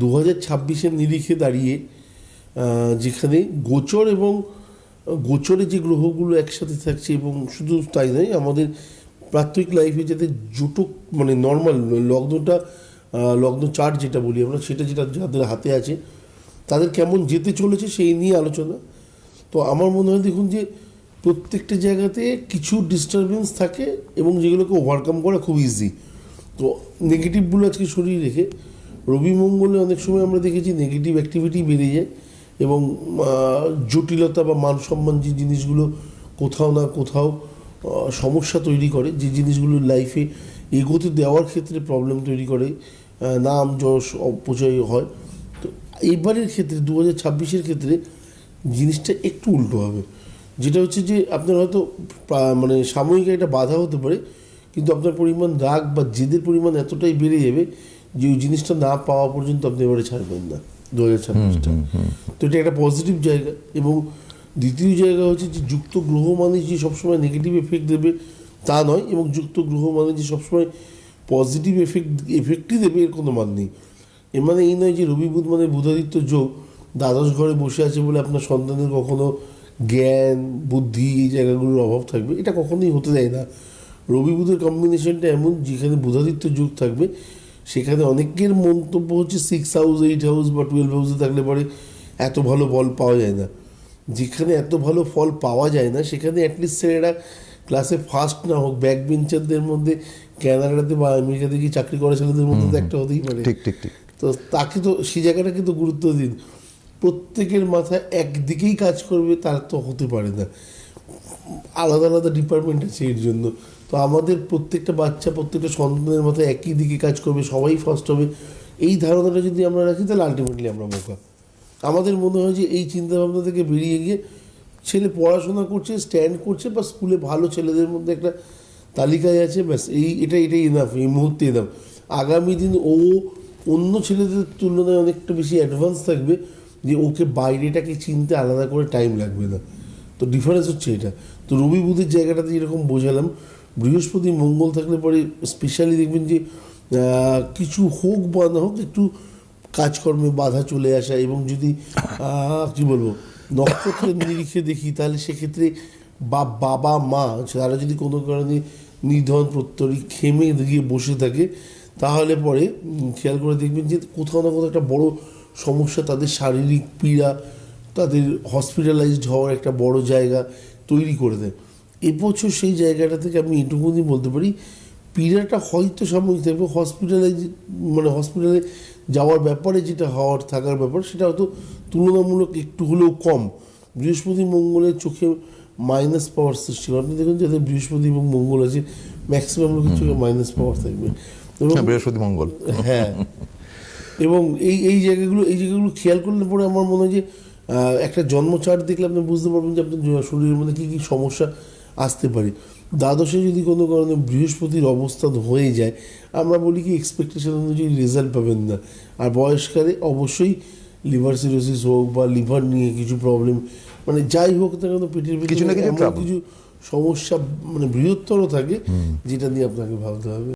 দু হাজার ছাব্বিশের নিরিখে দাঁড়িয়ে যেখানে গোচর এবং, গোচরে যে গ্রহগুলো একসাথে থাকছে এবং শুধু তাই নয়, আমাদের প্রাত্যহিক লাইফে যাতে জুটো মানে নর্মাল লগ্নটা লগ্ন চার্ট যেটা বলি আমরা, সেটা যেটা যাদের হাতে আছে, তাদের কেমন যেতে চলেছে সেই নিয়ে আলোচনা। তো আমার মনে হয় দেখুন যে, প্রত্যেকটা জায়গাতে কিছু ডিস্টারবেন্স থাকে এবং যেগুলোকে ওভারকাম করা খুব ইজি তো নেগেটিভগুলো আজকে সরিয়ে রেখে রবি মঙ্গলে অনেক সময় আমরা দেখেছি নেগেটিভ অ্যাক্টিভিটি বেড়ে যায় এবং জটিলতা বা মান সম্মান যে জিনিসগুলো কোথাও না কোথাও সমস্যা তৈরি করে, যে জিনিসগুলো লাইফে এগোতে দেওয়ার ক্ষেত্রে প্রবলেম তৈরি করে নাম, যশ, অপচয় হয়। তো এইবারের ক্ষেত্রে দু হাজার ছাব্বিশের ক্ষেত্রে জিনিসটা একটু উল্টো হবে। যেটা হচ্ছে যে, আপনার হয়তো মানে সাময়িক একটা বাধা হতে পারে, কিন্তু আপনার পরিমাণ রাগ বা জেদের পরিমাণ এতটাই বেড়ে যাবে যে ওই জিনিসটা না পাওয়া পর্যন্ত আপনি এবারে ছাড়বেন না দু হাজার ছাব্বিশটা তো এটা একটা পজিটিভ জায়গা এবং দ্বিতীয় জায়গা হচ্ছে যে যুক্ত গ্রহ মানে যে সবসময় নেগেটিভ এফেক্ট দেবে তা নয় এবং যুক্ত গ্রহ মানে যে সবসময় পজিটিভ এফেক্ট এফেক্টই দেবে এর কোনো মান নেই। এর মানে এই নয় যে রবি বুধ মানে বুধাদিত্য যোগ দ্বাদশ ঘরে বসে আছে বলে আপনার সন্তানের কখনো জ্ঞান বুদ্ধি এই জায়গাগুলোর অভাব থাকবে এটা কখনোই হতে দেয় না। রবি বুধের কম্বিনেশনটা এমন যেখানে বুধাদিত্য যুগ থাকবে সেখানে অনেকের মন্তব্য হচ্ছে সিক্স হাউস এইট হাউস বা টুয়েলভ হাউসে থাকলে পরে এত ভালো ফল পাওয়া যায় না। যেখানে এত ভালো ফল পাওয়া যায় না সেখানে অ্যাটলিস্ট ছেলেরা ক্লাসে ফার্স্ট না হোক ব্যাক বেঞ্চারদের মধ্যে ক্যানাডাতে বা আমেরিকাতে গিয়ে চাকরি করা ছেলেদের মধ্যে তো একটা হতেই পারে। ঠিক ঠিক ঠিক। তো তাকে তো সেই জায়গাটাকে তো গুরুত্ব দিন। প্রত্যেকের মাথায় একদিকেই কাজ করবে তার তো হতে পারে না। আলাদা আলাদা ডিপার্টমেন্ট আছে এর জন্য। তো আমাদের প্রত্যেকটা বাচ্চা, প্রত্যেকটা সন্তানের মতো একই দিকে কাজ করবে, সবাই ফার্স্ট হবে। এই ধারণাটা যদি আমরা রাখি, তাহলে আলটিমেটলি আমরা বোকা। আমাদের মনে হয় যে এই চিন্তাভাবনা থেকে বেরিয়ে গিয়ে ছেলে পড়াশোনা করছে স্ট্যান্ড করছে বা স্কুলে ভালো ছেলেদের মধ্যে একটা তালিকায় আছে, ব্যাস, এই, এটা, এটাই এনাফ এই মুহূর্তে এনাফ আগামী দিন ও অন্য ছেলেদের তুলনায় অনেকটা বেশি অ্যাডভান্স থাকবে, যে ওকে বাইরেটাকে চিনতে আলাদা করে টাইম লাগবে না। তো ডিফারেন্স হচ্ছে এটা। তো রবি বুধের জায়গাটাতে যেরকম বোঝালাম বৃহস্পতি মঙ্গল থাকলে পরে স্পেশালি দেখবেন যে কিছু হোক বা না হোক, একটু কাজকর্মে বাধা চলে আসা এবং যদি কি বলব, নক্ষত্রের নিরিখে দেখি, তাহলে সেক্ষেত্রে বা বাবা, মা, তারা যদি কোনো কারণে নিধন, প্রত্যরী খেমে গিয়ে বসে থাকে, তাহলে পরে খেয়াল করে দেখবেন যে কোথাও না কোথাও একটা বড় সমস্যা, তাদের শারীরিক পীড়া, তাদের হসপিটালাইজড হওয়ার একটা বড় জায়গা তৈরি করে দেয়। এবছর সেই জায়গাটা থেকে আমি এটুকুনি বলতে পারি পীড়াটা হয়তো সাময়িক থাকবে। হসপিটালাইজ মানে হসপিটালে যাওয়ার ব্যাপারে যেটা হওয়ার থাকার ব্যাপার সেটা হয়তো তুলনামূলক একটু হলেও কম। বৃহস্পতি মঙ্গলের চোখে মাইনাস পাওয়ার সৃষ্টি করে। আপনি দেখুন যাদের বৃহস্পতি এবং মঙ্গল আছে ম্যাক্সিমাম লোকের চোখে মাইনাস পাওয়ার থাকবে। এবং হ্যাঁ, বৃহস্পতি মঙ্গল। হ্যাঁ। এবং এই এই জায়গাগুলো এই জায়গাগুলো খেয়াল করলে পরে আমার মনে হয় যে একটা জন্ম চার্ট দেখলে আপনি বুঝতে পারবেন যে আপনার শরীরের মধ্যে কী কী সমস্যা আসতে পারে। দ্বাদশে যদি কোনো কারণে বৃহস্পতির অবস্থান হয়ে যায় আমরা বলি কি এক্সপেকটেশন অনুযায়ী রেজাল্ট পাবেন না। আর বয়সকালে অবশ্যই লিভার সিরোসিস হোক বা লিভার নিয়ে কিছু প্রবলেম মানে যাই হোক না কেন পেটের কিছু কিছু সমস্যা মানে বৃহত্তর থাকে যেটা নিয়ে আপনাকে ভাবতে হবে।